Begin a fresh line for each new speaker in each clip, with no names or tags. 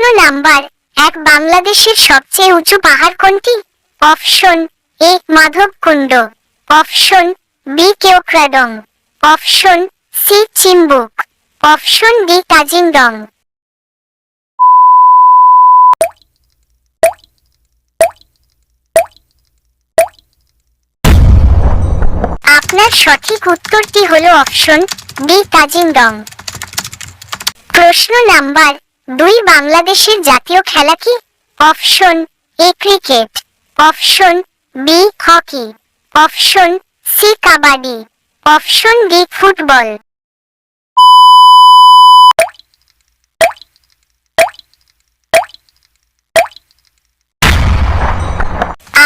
Number এক, বাংলাদেশের সবচেয়ে উঁচু পাহাড় কোনটি? Option A, Madhabkunda. Option B, Keokradong. Option C, Chimbuk. Option D, Tajingdong. আপনার সঠিক উত্তরটি হলো অপশন ডি, তাজিংডং। প্রশ্ন নাম্বার দুই বাংলাদেশের জাতীয় খেলা কি? Option A cricket, option B hockey, option C kabaddi, option D football.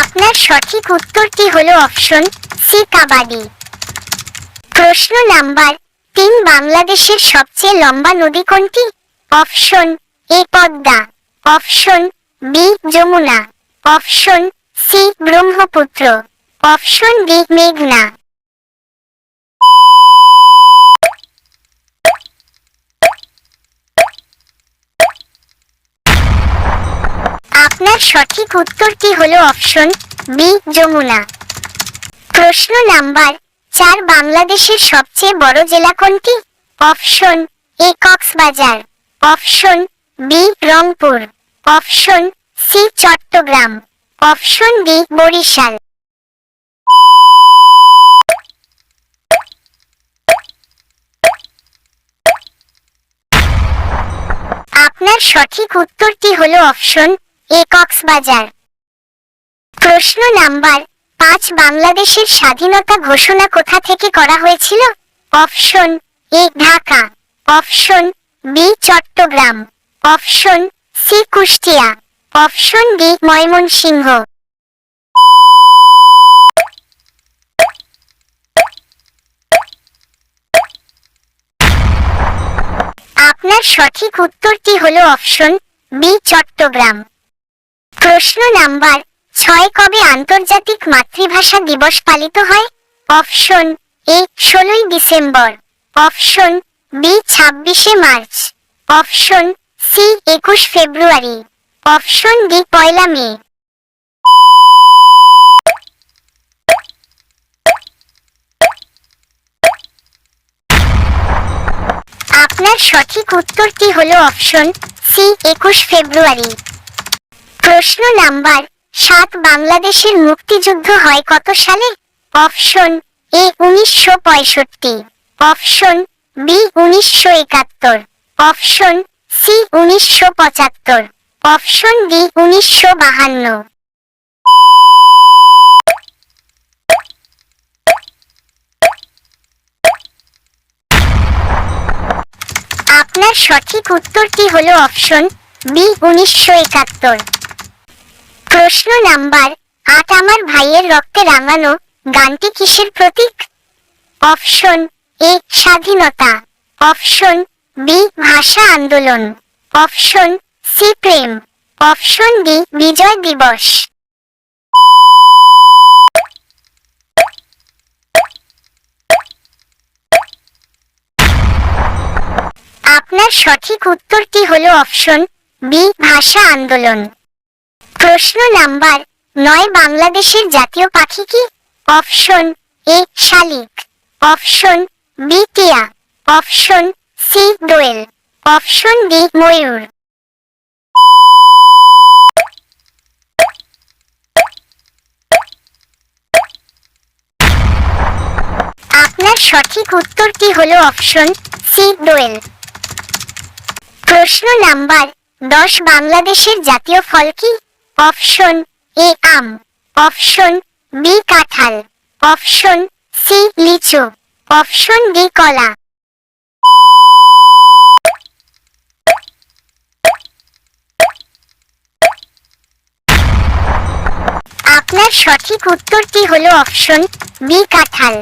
আপনার সঠিক উত্তরটি হলো অপশন সি কাবাডি। প্রশ্ন নাম্বার তিন, বাংলাদেশের সবচেয়ে লম্বা নদী কোনটি? Option A Padma, option B Jamuna, option C Brahmaputra, option D মেঘনা। আপনার সঠিক উত্তরটি হলো অপশন বি যমুনা? প্রশ্ন নাম্বার চার বাংলাদেশের সবচেয়ে বড় জেলা কোনটি? Option A Cox's Bazar. Option B Rangpur, option C Chattogram, option D Barishal. আপনার সঠিক উত্তরটি হল অপশন এ কক্সবাজার। প্রশ্ন নাম্বার পাঁচ, বাংলাদেশের স্বাধীনতা ঘোষণা কোথা থেকে করা হয়েছিল? Option A Dhaka, option B, Chattogram. Option C, Kushtia. Option D, Mymensingh. আপনার সঠিক উত্তরটি হলো অপশন বি, চট্টগ্রাম। প্রশ্ন নাম্বার ছয়, কবে আন্তর্জাতিক মাতৃভাষা দিবস পালিত হয়? অপশন এ, ষোলোই ডিসেম্বর। অপশন বি ছাব্বিশে মার্চ, অপশন সি একুশ ফেব্রুয়ারি, অপশন ডি পয়লা মে। আপনার সঠিক উত্তরটি হলো অপশন সি একুশ ফেব্রুয়ারি। প্রশ্ন নাম্বার সাত, বাংলাদেশের মুক্তিযুদ্ধ হয় কত সালে? অপশন এ উনিশশো পঁয়ষট্টি, অপশন বি উনিশশো একাত্তর। অপশন সি উনিশশো পঁচাত্তর। অপশন ডি উনিশশো বাহান্ন। আপনার সঠিক উত্তরটি হলো অপশন বি উনিশশো একাত্তর। প্রশ্ন নাম্বার আট, আমার ভাইয়ের রক্তে রাঙানো গানটি কিসের প্রতীক? অপশন এ স্বাধীনতা। অপশন বি ভাষা আন্দোলন। অপশন সি প্রেম। অপশন ডি বিজয় দিবস। আপনার সঠিক উত্তরটি হলো অপশন বি ভাষা আন্দোলন। প্রশ্ন নাম্বার নয় বাংলাদেশের জাতীয় পাখি কি? অপশন এ শালিক। অপশন বি টিয়া অপশন সি দোয়েল অপশন ডি ময়ূর। আপনার সঠিক উত্তরটি হলো অপশন সি দোয়েল প্রশ্ন নাম্বার দশ, বাংলাদেশের জাতীয় ফল কি? অপশন এ আম, অপশন বি কাঁঠাল, অপশন সি লিচু। অপশন ডি কলা। আপনার সঠিক উত্তরটি হলো অপশন বি কাঁঠাল।